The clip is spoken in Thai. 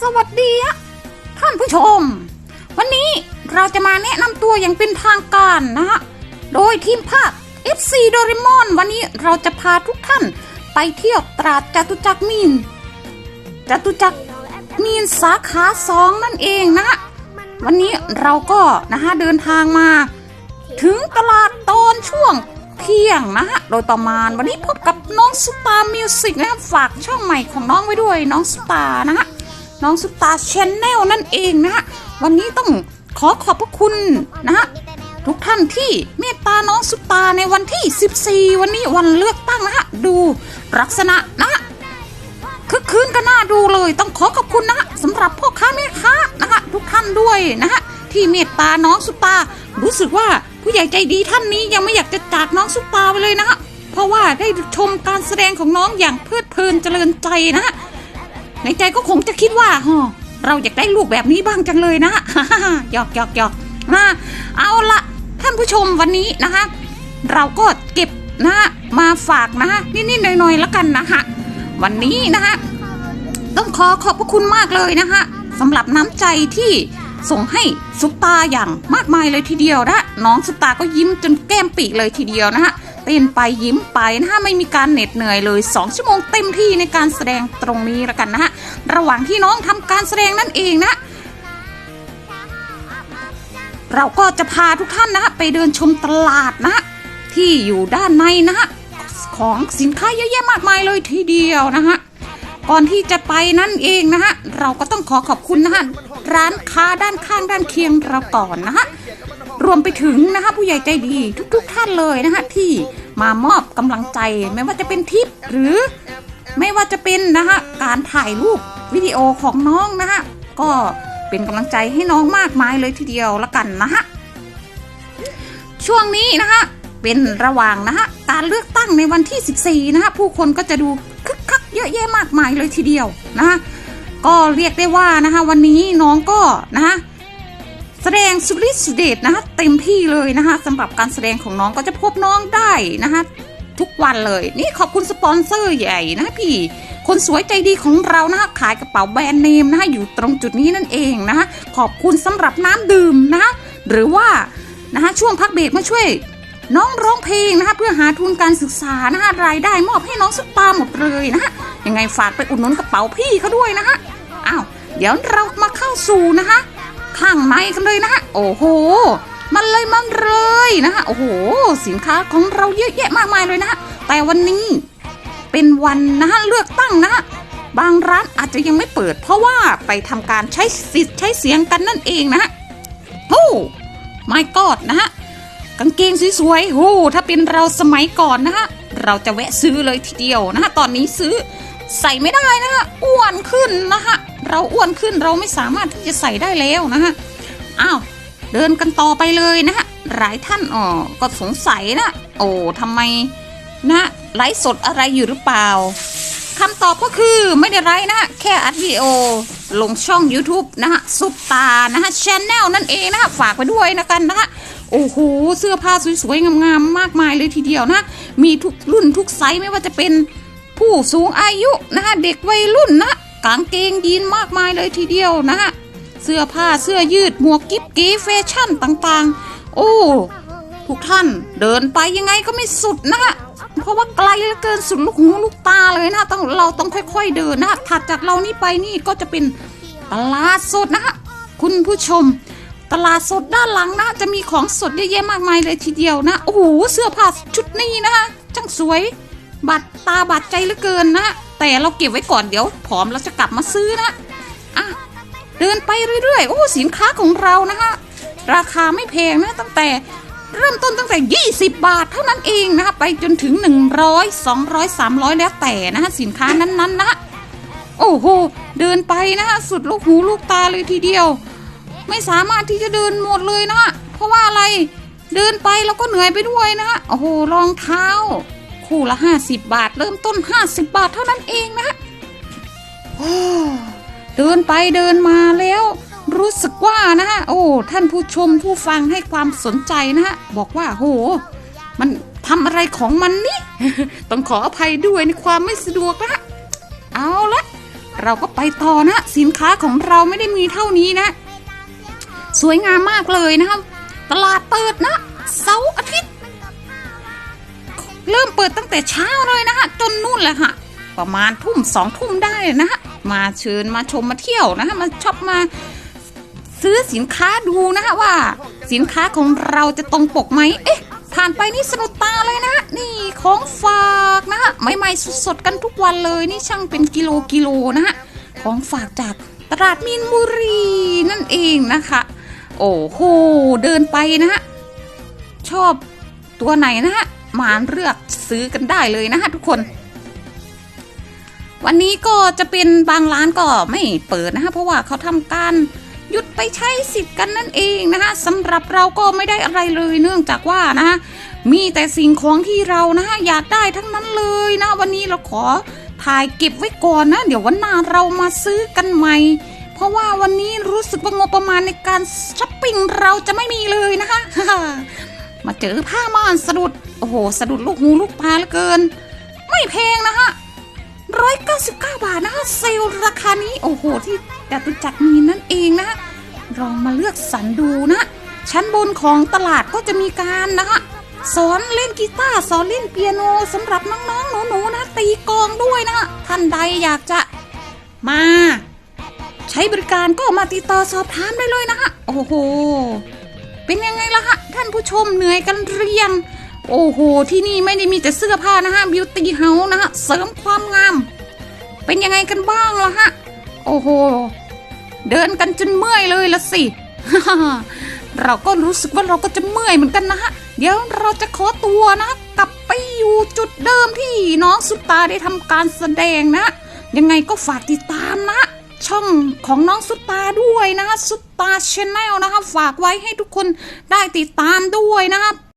สวัสดีอะท่านผู้ชม วันนี้เราจะมาแนะนำตัวอย่างเป็นทางการนะฮะ โดยทีมภาค FC โดเรมอน วันนี้เราจะพาทุกท่านไปเที่ยวตราดจตุจักรมีนจตุจักรมีนสาขาสองนั่นเองนะฮะ วันนี้เราก็นะฮะเดินทางมา ถึงตลาดตอนช่วงเที่ยงนะฮะ โดยประมาณวันนี้พบกับน้องสุตามิวสิกนะครับฝากช่องใหม่ของน้องไว้ด้วยน้องสุตานะฮะ น้องสุตาชแนลนั่นเองนะฮะวันนี้ต้องขอขอบพระคุณนะฮะทุกท่านที่เมตตาน้องสุตาในวันที่ 14 วันนี้วันเลือกตั้งนะฮะดูลักษณะนะฮะคึกคืนก็น่าดูเลยต้องขอขอบคุณนะฮะสำหรับพ่อค้าแม่ค้านะคะทุกท่านด้วยนะฮะที่เมตตาน้องสุตารู้สึกว่าผู้ใหญ่ใจดีท่านนี้ยังไม่อยากจะจากน้องสุตาไปเลยนะฮะเพราะว่าได้ชมการแสดงของน้องอย่างเพลิดเพลินเจริญใจนะฮะ ในใจก็คงจะคิดว่าฮะเราอยากได้ลูกแบบนี้บ้างจังเลยนะฮะหยอกหยอกหยอกมาเอาละท่านผู้ชมวันนี้นะคะ เราก็เก็บนะฮะมาฝากนะฮะนิดๆหน่อยๆแล้วกันนะคะวันนี้นะคะต้องขอขอบพระคุณมากเลยนะคะสำหรับน้ำใจที่ส่งให้ซุปตาอย่างมากมายเลยทีเดียวนะน้องซุปตาก็ยิ้มจนแก้มปีกเลยทีเดียวนะฮะเต้นไปยิ้มไปนะฮะไม่มีการเหน็ดเหนื่อยเลย 2 ชั่วโมงเต็มที่ในการแสดงตรงนี้แล้วกันนะฮะ ระหว่างที่น้องทำการแสดงนั่นเองนะ เราก็จะพาทุกท่านนะฮะไปเดินชมตลาดนะฮะที่อยู่ด้านในนะฮะของสินค้าเยอะแยะมากมายเลยทีเดียวนะฮะก่อนที่จะไปนั่นเองนะฮะเราก็ต้องขอขอบคุณนะฮะร้านค้าด้านข้างด้านเคียงเราก่อนนะฮะรวมไปถึงนะฮะผู้ใหญ่ใจดีทุก ๆทท่านเลยนะฮะที่มามอบกำลังใจ ไม่ว่าจะเป็นทิปหรือไม่ว่าจะเป็นนะฮะการถ่ายรูป วิดีโอของน้องนะฮะก็เป็นกำลังใจให้น้องมากมายเลยทีเดียวละกันนะฮะช่วงนี้นะฮะเป็นระหว่างนะฮะการเลือกตั้งในวันที่ 14 นะฮะผู้คนก็จะดูคึกคักเยอะแยะมากมายเลยทีเดียวนะฮะก็เรียกได้ว่านะคะวันนี้น้องก็นะฮะแสดงสุริสุเดชนะคะเต็มที่เลยนะคะสำหรับการแสดงของน้องก็จะพบน้องได้นะคะทุกวันเลย นี่ขอบคุณสปอนเซอร์ใหญ่นะพี่ คนสวยใจดีของเรานะคะขายกระเป๋าแบรนด์เนมนะคะอยู่ตรงจุดนี้นั่นเองนะคะขอบคุณสำหรับน้ำดื่มนะคะหรือว่านะคะช่วงพักเบรกมาช่วยน้องร้องเพลงนะคะเพื่อหาทุนการศึกษานะคะรายได้มอบให้น้องสุดตาหมดเลยนะคะยังไงฝากไปอุดหนุนกระเป๋าพี่เขาด้วยนะคะอ้าวเดี๋ยวเรามาเข้าสู่นะคะข้างในกันเลยนะคะโอ้โห มันเลยมันเลยนะคะโอ้โห สินค้าของเราเยอะแยะมากมายเลยนะคะแต่วันนี้ เป็นวันนะเลือกตั้งนะคะบางร้านอาจจะยังไม่เปิด เพราะว่าไปทำการใช้สิทธิ์ใช้เสียงกันนั่นเองนะฮะโอ้ไม่กอดนะฮะกางเกงสวยๆโอ้ถ้าเป็นเราสมัยก่อนนะฮะเราจะแวะซื้อเลยทีเดียวนะฮะตอนนี้ซื้อใส่ไม่ได้นะฮะอ้วนขึ้นนะฮะเราอ้วนขึ้นเราไม่สามารถที่จะใส่ได้แล้วนะฮะอ้าวเดินกันต่อไปเลยนะฮะหลายท่านอ๋อก็สงสัยนะ โอ้ทำไมนะ ไลฟ์สดอะไรอยู่หรือเปล่าคำตอบก็คือไม่ได้ไลฟ์นะแค่อัดวิดีโอลงช่อง YouTube นะฮะซุปตานะฮะชแนลนั่นเองนะฮะฝากไปด้วยนะกันนะฮะโอ้โหเสื้อผ้าสวยๆงามๆมากมายเลยทีเดียวนะ มีทุกรุ่นทุกไซส์ไม่ว่าจะเป็นผู้สูงอายุนะฮะเด็กวัยรุ่นนะกางเกงยีนมากมายเลยทีเดียวนะฮะเสื้อผ้าเสื้อยืดหมวกกิ๊บกีแฟชั่นต่างๆ โอ้ทุกท่านเดินไปยังไงก็ไม่สุดนะฮะ เพราะว่าไกลเหลือเกินสุดลูกหูลูกตาเลยนะต้องเราต้องค่อย ๆเดินนะถัดจากเรานี่ไปนี่ก็จะเป็นตลาดสดนะคุณผู้ชม ตลาดสดด้านหลังนะจะมีของสดเยอะแยะมากมายเลยทีเดียวนะโอ้โหเสื้อผ้าชุดนี้นะช่างสวยบัดตาบาดใจเหลือเกินนะ แต่เราเก็บไว้ก่อนเดี๋ยวผอมเราจะกลับมาซื้อนะอะเดินไปเรื่อยๆ โอ้สินค้าของเรานะคะราคาไม่แพงนะตั้งแต่ เริ่มต้นตั้งแต่ 20 บาทเท่านั้นเองนะคะไปจนถึง 100 200 300 แล้วแต่นะคะสินค้านั้นๆนะโอ้โห เดินไปนะคะสุดลูกหูลูกตาเลยทีเดียว ไม่สามารถที่จะเดินหมดเลยนะเพราะว่าอะไรเดินไปแล้วก็เหนื่อยไปด้วยนะโอ้โหรองเท้า คู่ละ 50 บาท เริ่มต้น 50 บาทเท่านั้นเองนะโอ้เดินไปเดินมาแล้ว รู้สึกว่านะฮะโอ้ท่านผู้ชมผู้ฟังให้ความสนใจนะฮะบอกว่าโห มันทำอะไรของมันนี่ ต้องขออภัยด้วยในความไม่สะดวกนะเอาละเราก็ไปต่อนะสินค้าของเราไม่ได้มีเท่านี้นะ สวยงามมากเลยนะครับ ตลาดเปิดนะเสาร์อาทิตย์ เริ่มเปิดตั้งแต่เช้าเลยนะฮะจนนู่นแหละค่ะประมาณทุ่มสองทุ่มได้นะฮะมาเชิญมาชมมาเที่ยวนะฮะมาช็อปมา ซื้อสินค้าดูนะฮะว่า สินค้าของเราจะตรงปกไหมเอ๊ะ ผ่านไปนี่สนุกตาเลยนะ นี่ของฝากนะฮะใหม่ๆสดๆกันทุกวันเลยนี่ช่างเป็นกิโลกิโลนะฮะของฝากจากตลาดมีนบุรีนั่นเองนะคะ โอ้โหเดินไปนะฮะชอบตัวไหนนะฮะมาเลือกซื้อกันได้เลยนะฮะทุกคน วันนี้ก็จะเป็นบางร้านก็ไม่เปิดนะคะเพราะว่าเขาทำการ หยุดไปใช้สิทธิ์กันนั่นเองนะคะสำหรับเราก็ไม่ได้อะไรเลยเนื่องจากว่านะคะมีแต่สิ่งของที่เรานะคะอยากได้ทั้งนั้นเลยนะวันนี้เราขอถ่ายเก็บไว้ก่อนนะ เดี๋ยววันหน้าเรามาซื้อกันใหม่ เพราะว่าวันนี้รู้สึกว่างบประมาณในการช้อปปิ้งเราจะไม่มีเลยนะคะมาเจอผ้าม่านสะดุดโอ้โหสะดุดลูกหูลูกตาเหลือเกิน ไม่แพงนะคะ ร้อยเก้าสิบเก้าบาทนะคะเซลล์ราคานี้โอ้โหที่จตุจักรมีนั่นเองนะลองมาเลือกสรรดูนะ ชั้นบนของตลาดก็จะมีการนะคะสอนเล่นกีตาร์สอนเล่นเปียโนสำหรับน้องๆหนูๆนะ ตีกองด้วยนะ ท่านใดอยากจะมา ใช้บริการก็มาติดต่อสอบถามได้เลยนะคะโอ้โห เป็นยังไงล่ะฮะท่านผู้ชมเหนื่อยกันเรียง โอ้โห ที่นี่ไม่ได้มีแต่เสื้อผ้านะฮะบิวตี้เฮาส์นะฮะ เสริมความงาม เป็นยังไงกันบ้างล่ะฮะ โอ้โห เดินกันจนเมื่อยเลยละสิ เราก็รู้สึกว่าเราก็จะเมื่อยเหมือนกันนะฮะ เดี๋ยวเราจะขอตัวนะกลับไปอยู่จุดเดิมที่น้องสุตาได้ทำการแสดงนะ ยังไงก็ฝากติดตามนะช่องของน้องสุตาด้วยนะสุตาชาแนลนะคะฝากไว้ให้ทุกคนได้ติดตามด้วยนะครับ